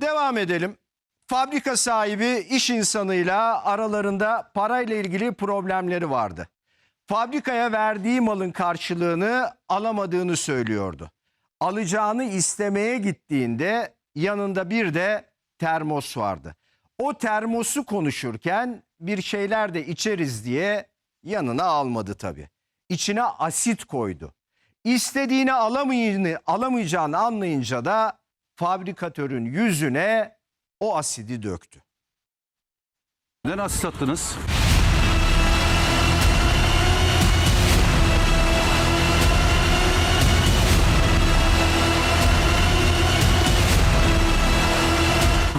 Devam edelim. Fabrika sahibi iş insanıyla aralarında parayla ilgili problemleri vardı. Fabrikaya verdiği malın karşılığını alamadığını söylüyordu. Alacağını istemeye gittiğinde yanında bir de termos vardı. O termosu konuşurken bir şeyler de içeriz diye yanına almadı tabii. İçine asit koydu. İstediğini alamayacağını, anlayınca da fabrikatörün yüzüne o asidi döktü. Neden asit attınız?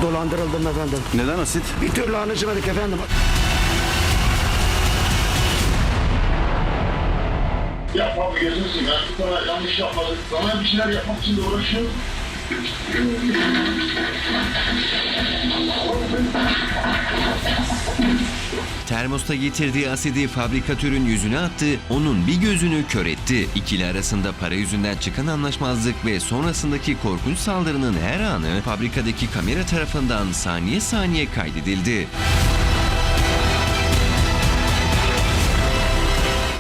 Dolandırıldım efendim. Neden asit? Bir türlü anlaşamadık efendim. Yapma gözünü seveyim. Ben sana yanlış yapmadık. Sana bir şeyler yapmak için de uğraşıyorum. Termosta getirdiği asidi fabrikatörün yüzüne attı, onun bir gözünü kör etti. İkili arasında para yüzünden çıkan anlaşmazlık ve sonrasındaki korkunç saldırının her anı fabrikadaki kamera tarafından saniye saniye kaydedildi.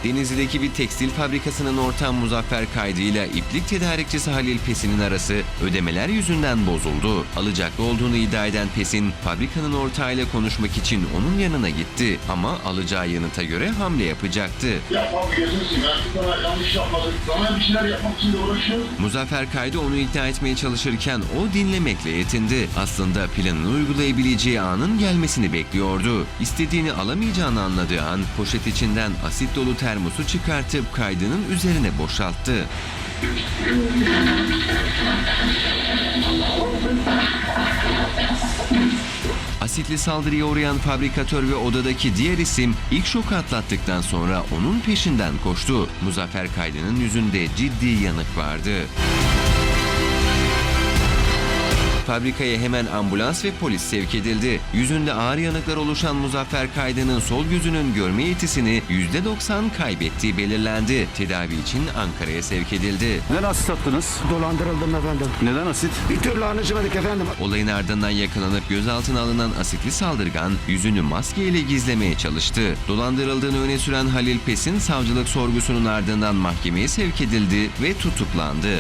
Denizli'deki bir tekstil fabrikasının ortağı Muzaffer Kaydı ile iplik tedarikçisi Halil Pesin'in arası ödemeler yüzünden bozuldu. Alacaklı olduğunu iddia eden Pesin, fabrikanın ortağıyla konuşmak için onun yanına gitti ama alacağı yanıta göre hamle yapacaktı. Yapma gözünü sana yanlış yapmadık. Bir şeyler yapmak için de uğraşıyorum. Muzaffer Kaydı onu ikna etmeye çalışırken o dinlemekle yetindi. Aslında planını uygulayabileceği anın gelmesini bekliyordu. İstediğini alamayacağını anladığı an poşet içinden asit dolu termosu çıkartıp kaydının üzerine boşalttı. Asitli saldırıya uğrayan fabrikatör ve odadaki diğer isim ilk şoku atlattıktan sonra onun peşinden koştu. Muzaffer Kaydı'nın yüzünde ciddi yanık vardı. Fabrikaya hemen ambulans ve polis sevk edildi. Yüzünde ağır yanıklar oluşan Muzaffer Kaydı'nın sol gözünün görme yetisini %90 kaybettiği belirlendi. Tedavi için Ankara'ya sevk edildi. Neden asit attınız? Dolandırıldım efendim. Neden asit? Bir türlü anlaşamadık efendim. Olayın ardından yakalanıp gözaltına alınan asitli saldırgan yüzünü maskeyle gizlemeye çalıştı. Dolandırıldığını öne süren Halil Pes'in savcılık sorgusunun ardından mahkemeye sevk edildi ve tutuklandı.